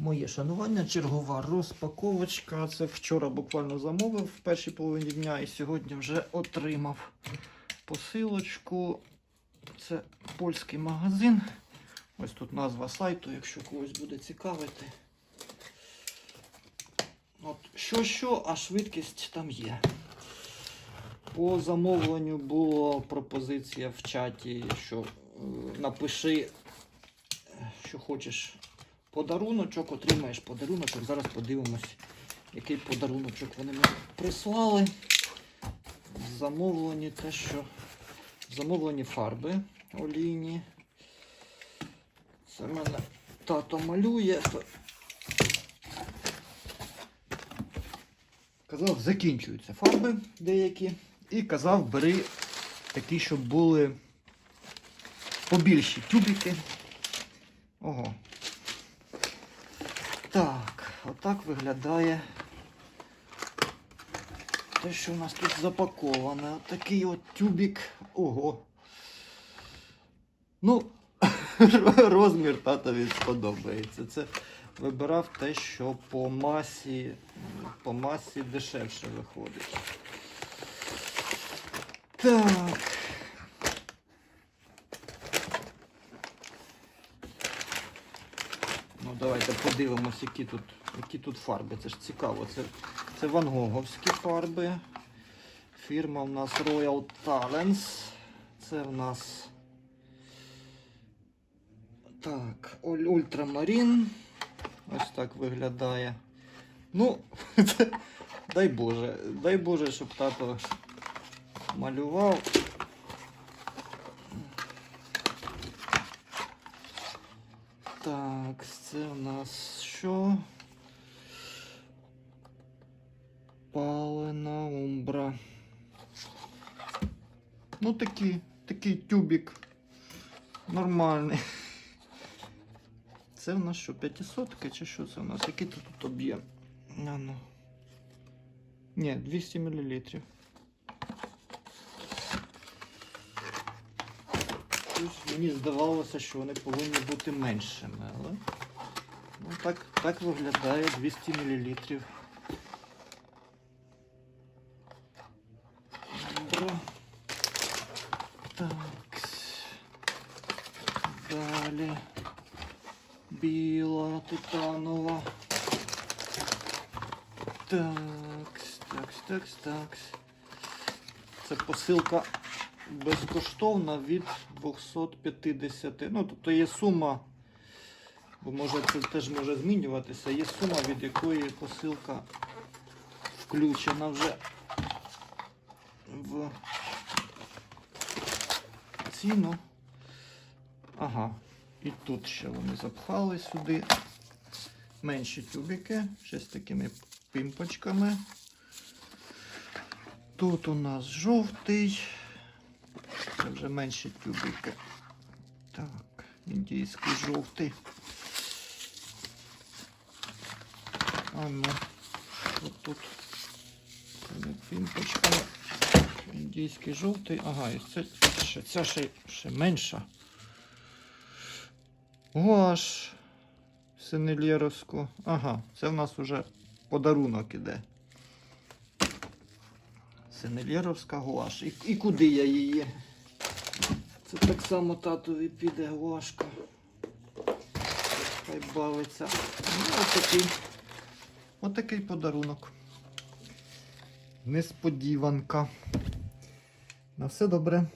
Моє шанування, чергова розпаковочка. Це вчора буквально замовив в першій половині дня і сьогодні вже отримав посилочку. Це польський магазин. Ось тут назва сайту, якщо когось буде цікавити. От, що що, а швидкість там є. По замовленню була пропозиція в чаті, що е, напиши, е, що хочеш подаруночок, отримаєш подаруночок. Зараз подивимось, який подаруночок вони мені прислали. Замовлені те, що замовлені фарби олійні. Це мене тато малює. Казав, закінчуються фарби деякі. І казав, бери такі, щоб були побільші тюбики. Ого. Так, отак виглядає те, що у нас тут запаковане. Отакий от тюбик. Ого. Ну, розмір татові сподобається. Це вибирав те, що по масі, по масі дешевше виходить. Так. Ну, давайте подивимось, які тут, які тут фарби. Це ж цікаво. Це, це вангоговські фарби. Фірма в нас Royal Talents. Це в нас. Так, Ультрамарін. Ось так виглядає. Ну, дай Боже, дай Боже, щоб тато малював. Так, це у нас що? Палена умбра. Ну такий, такий тюбик. Нормальний. Це в нас що, 500 чи що це у нас? Який тут, об'єм? Ну. Ні, 200 мл. Щось Мені здавалося, що вони повинні бути меншими, але ну, так, так виглядає 200 мл. Так. Далі. Біла титанова. Такс, такс, такс, такс. Це посилка безкоштовна від 250. Ну, тобто є сума, бо може це теж може змінюватися. Є сума, від якої посилка включена вже в ціну. Ага. І тут ще вони запхали сюди менші тюбики, ще з такими пімпочками. Тут у нас жовтий. Вже менші тюбики. Так, індійський жовтий. А ну, що тут? Пімпочками. Індійський жовтий. Ага, і це ще, ця ще, ще менша. Гуаш Синельєровську. Ага, це в нас уже подарунок іде. Синельєровська гуаш. І, і куди я її? Це так само татові піде гуашка. Хай бавиться. Ну, отакий. Отакий подарунок. Несподіванка. На все добре.